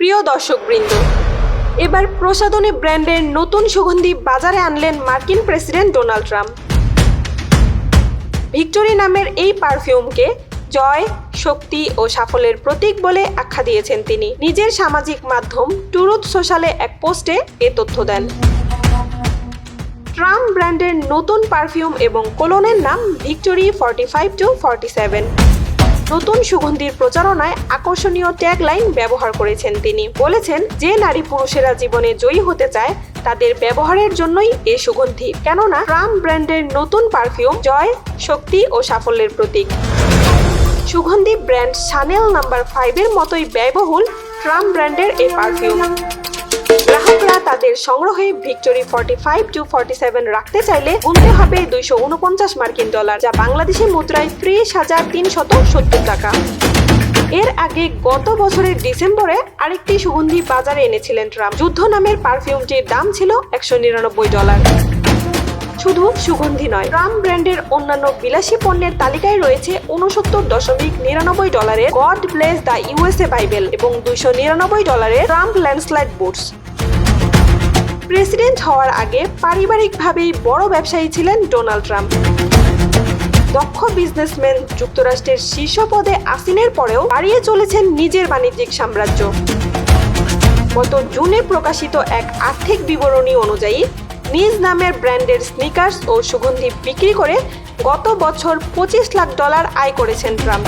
প্রিয় দর্শকবৃন্দ, এবার প্রসাধনী ব্র্যান্ডের নতুন সুগন্ধি বাজারে আনলেন মার্কিন প্রেসিডেন্ট ডোনাল্ড ট্রাম্প। ভিক্টোরি নামের এই পারফিউমকে জয়, শক্তি ও সাফল্যের প্রতীক বলে আখ্যা দিয়েছেন তিনি। নিজের সামাজিক মাধ্যম টুরুথ সোশ্যালে এক পোস্টে এ তথ্য দেন। ট্রাম্প ব্র্যান্ডের নতুন পারফিউম এবং কোলনের নাম victory forty five two forty seven. নতুন সুগন্ধির প্রচারণায় আকর্ষণীয় ট্যাগলাইন ব্যবহার করেছেন তিনি। বলেছেন, যে নারী পুরুষেরা জীবনে জয়ী হতে চায়, তাদের ব্যবহারের জন্যই এ সুগন্ধি। কেননা ট্রাম্প ব্র্যান্ডের নতুন পারফিউম জয়, শক্তি ও সাফল্যের প্রতীক। সুগন্ধি ব্র্যান্ড শানেল নাম্বার ফাইভের মতোই ব্যয়বহুল ট্রাম্প ব্র্যান্ডের এই পারফিউম। গ্রাহকরা তাদের সংগ্রহে victory forty five two forty seven রাখতে চাইলে গুনতে হবে দুইশো উনপঞ্চাশ মার্কিন ডলার, যা বাংলাদেশের মুদ্রায় ত্রিশ হাজার তিনশত সত্তর টাকা। এর আগে গত বছরের ডিসেম্বরে আরেকটি সুগন্ধি বাজারে এনেছিলেন ট্রাম্প। যুদ্ধ নামের পারফিউমটির দাম ছিল একশো নিরানব্বই ডলার। শুধু সুগন্ধি নয়, ট্রাম্প ব্র্যান্ডের অন্যান্য বিলাসী পণ্যের তালিকায় রয়েছে উনসত্তর দশমিক নিরানব্বই ডলারের God bless the USA Bible এবং দুইশো নিরানব্বই ডলারের ট্রাম্প ল্যান্ডস্লাইড বুটস। প্রেসিডেন্ট হওয়ার আগে পারিবারিকভাবেই বড় ব্যবসায়ী ছিলেন ডোনাল্ড ট্রাম্প। দক্ষ বিজনেসম্যান যুক্তরাষ্ট্রের শীর্ষ পদে আসিনের পরেও বাড়িয়ে চলেছেন নিজের বাণিজ্যিক সাম্রাজ্য। গত জুনে প্রকাশিত এক আর্থিক বিবরণী অনুযায়ী, নিজ নামের ব্র্যান্ডের স্নিকার্স ও সুগন্ধি বিক্রি করে গত বছর পঁচিশ লাখ ডলার আয় করেছেন ট্রাম্প।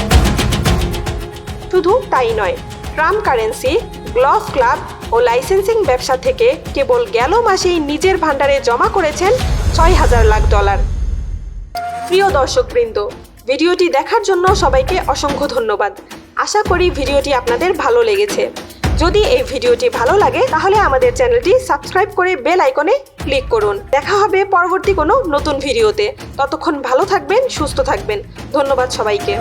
শুধু তাই নয়, ট্রাম্প কারেন্সি গ্লভ ক্লাব ও লাইসেন্সিং ব্যবসা থেকে কেবল গেল মাসেই নিজের ভাণ্ডারে জমা করেছেন ছয় হাজার লাখ ডলার। প্রিয় দর্শকবৃন্দ, ভিডিওটি দেখার জন্য সবাইকে অসংখ্য ধন্যবাদ। আশা করি ভিডিওটি আপনাদের ভালো লেগেছে। যদি এই ভিডিওটি ভালো লাগে, তাহলে আমাদের চ্যানেলটি সাবস্ক্রাইব করে বেল আইকনে ক্লিক করুন। দেখা হবে পরবর্তী কোনো নতুন ভিডিওতে। ততক্ষণ ভালো থাকবেন, সুস্থ থাকবেন। ধন্যবাদ সবাইকে।